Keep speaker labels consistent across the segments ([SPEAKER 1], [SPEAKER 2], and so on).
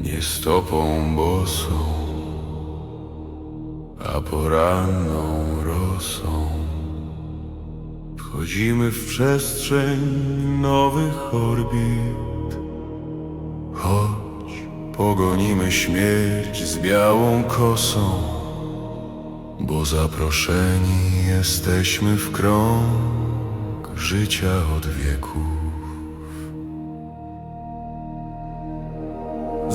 [SPEAKER 1] nie stopą bosą, a poranną rosą. Wchodzimy w przestrzeń nowych orbit. Chodź, pogonimy śmierć z białą kosą, bo zaproszeni jesteśmy w krąg życia od wieków.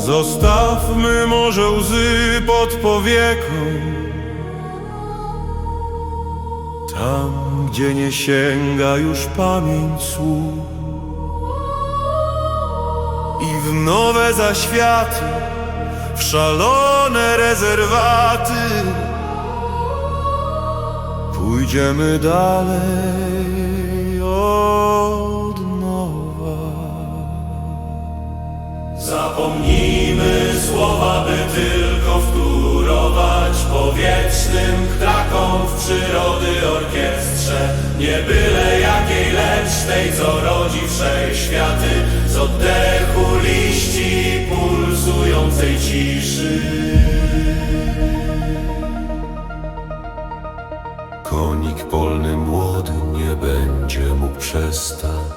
[SPEAKER 1] Zostawmy może łzy pod powieką. Tam, gdzie nie sięga już pamięć słów. I w nowe zaświaty, w szalone rezerwaty. Pójdziemy dalej od nowa.
[SPEAKER 2] Zapomnijmy przyrody orkiestrze. Nie byle jakiej, lecz tej, co rodzi wszechświaty z oddechu liści pulsującej ciszy.
[SPEAKER 1] Konik polny młody nie będzie mógł przestać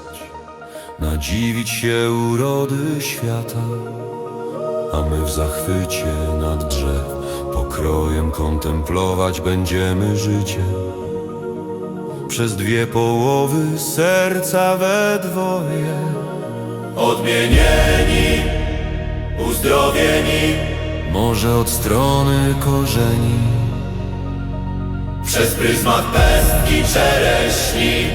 [SPEAKER 1] Nadziwić się urody świata A my w zachwycie nad drzew Pokrojem kontemplować będziemy życie. Przez dwie połowy serca we dwoje.
[SPEAKER 2] Odmienieni, uzdrowieni,
[SPEAKER 1] Może od strony korzeni.
[SPEAKER 2] Przez pryzmat pestki czereśni.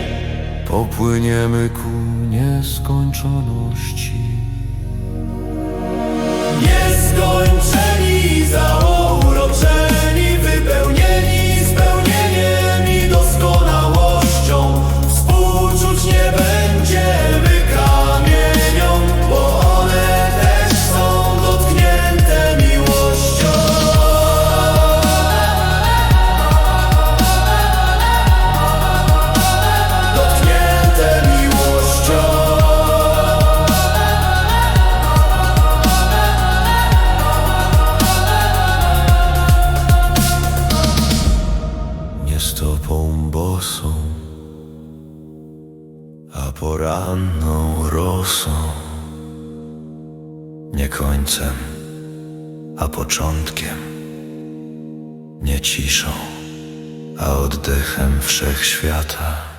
[SPEAKER 1] Popłyniemy ku nieskończoności Let's. Poranną rosą, nie końcem, a początkiem, nie ciszą, a oddechem wszechświata.